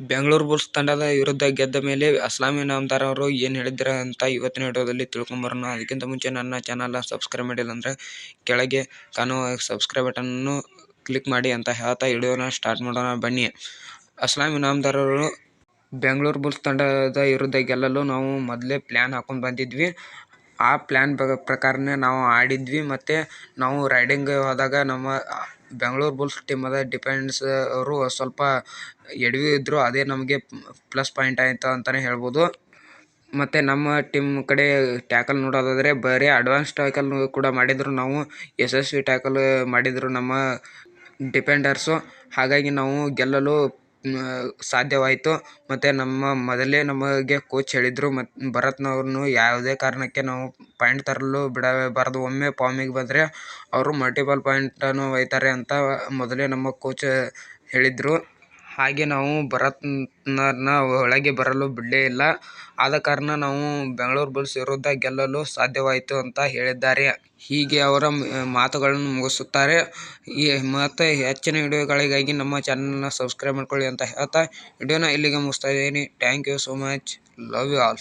Bengaluru Bulls ತಂಡದ ವಿರುದ್ಧ ಗೆದ್ದ ಮೇಲೆ ಅಸ್ಲಾಮಿ ಇನಾಮದಾರ್ ಅವರು ಏನು ಹೇಳಿದ್ದಾರೆ ಅಂತ ಇವತ್ತಿನ ವಿಡಿಯೋದಲ್ಲಿ ತಿಳ್ಕೊಂಬರೋಣ. ಅದಕ್ಕಿಂತ ಮುಂಚೆ ನನ್ನ ಚಾನಲ್ನ ಸಬ್ಸ್ಕ್ರೈಬ್ ಮಾಡಿಲ್ಲ ಅಂದರೆ ಕೆಳಗೆ ಕಾಣುವ ಸಬ್ಸ್ಕ್ರೈಬ್ ಬಟನ್ನು ಕ್ಲಿಕ್ ಮಾಡಿ ಅಂತ ಹೇಳ್ತಾ ವಿಡಿಯೋನ ಸ್ಟಾರ್ಟ್ ಮಾಡೋಣ ಬನ್ನಿ. ಅಸ್ಲಾಮಿ ಇನಾಮದಾರ್ ಅವರು ಬೆಂಗಳೂರು ಬುಲ್ಸ್ ತಂಡದ ವಿರುದ್ಧ ಗೆಲ್ಲಲು ನಾವು ಮೊದಲೇ ಪ್ಲ್ಯಾನ್ ಹಾಕೊಂಡು ಬಂದಿದ್ವಿ. ಆ ಪ್ಲ್ಯಾನ್ ಪ್ರಕಾರನೇ ನಾವು ಆಡಿದ್ವಿ ಮತ್ತು ನಾವು ರೈಡಿಂಗ್ ಹೋದಾಗ ನಮ್ಮ ಬೆಂಗಳೂರು ಬುಲ್ಸ್ ಟೀಮದ ಡಿಫೆನ್ಸ್ ಅವರು ಸ್ವಲ್ಪ ಎಡವಿ ಇದ್ದರು. ಅದೇ ನಮಗೆ ಪ್ಲಸ್ ಪಾಯಿಂಟ್ ಆಯಿತು ಅಂತಲೇ ಹೇಳ್ಬೋದು. ಮತ್ತು ನಮ್ಮ ಟೀಮ್ ಕಡೆ ಟ್ಯಾಕಲ್ ನೋಡೋದಾದರೆ ಬರೀ ಅಡ್ವಾನ್ಸ್ ಟ್ಯಾಕಲ್ ಕೂಡ ಮಾಡಿದ್ರು ನಾವು, ಯಶಸ್ವಿ ಟ್ಯಾಕಲ್ ಮಾಡಿದ್ರು ನಮ್ಮ ಡಿಫೆಂಡರ್ಸು. ಹಾಗಾಗಿ ನಾವು ಗೆಲ್ಲಲು ಸಾಧ್ಯವಾಯಿತು. ಮತ್ತು ನಮ್ಮ ಮೊದಲೇ ನಮಗೆ ಕೋಚ್ ಹೇಳಿದ್ರು ಭರತ್ನವ್ರನ್ನು ಯಾವುದೇ ಕಾರಣಕ್ಕೆ ನಾವು ಪಾಯಿಂಟ್ ತರಲು ಬಿಡಬಾರದು. ಒಮ್ಮೆ ಫಾರ್ಮಿಗೆ ಬಂದರೆ ಅವರು ಮಲ್ಟಿಪಲ್ ಪಾಯಿಂಟನ್ನು ಒಯ್ತಾರೆ ಅಂತ ಮೊದಲೇ ನಮ್ಮ ಕೋಚ್ ಹೇಳಿದ್ರು. ಹಾಗೆ ನಾವು ಭರತ್ನನ್ನ ಒಳಗೆ ಬರಲು ಬಿಡಲೇ ಇಲ್ಲ. ಆದ ಕಾರಣ ನಾವು ಬೆಂಗಳೂರು ಬುಲ್ಸ್ ವಿರುದ್ಧ ಗೆಲ್ಲಲು ಸಾಧ್ಯವಾಯಿತು ಅಂತ ಹೇಳಿದ್ದಾರೆ. ಹೀಗೆ ಅವರ ಮಾತುಗಳನ್ನು ಮುಗಿಸುತ್ತಾರೆ. ಈ ಮತ್ತು ಹೆಚ್ಚಿನ ವಿಡಿಯೋಗಳಿಗಾಗಿ ನಮ್ಮ ಚಾನಲ್ನ ಸಬ್ಸ್ಕ್ರೈಬ್ ಮಾಡ್ಕೊಳ್ಳಿ ಅಂತ ಹೇಳ್ತಾ ವಿಡಿಯೋನ ಇಲ್ಲಿಗೆ ಮುಗಿಸ್ತಾ ಇದ್ದೀನಿ. Thank you so much. Love you all.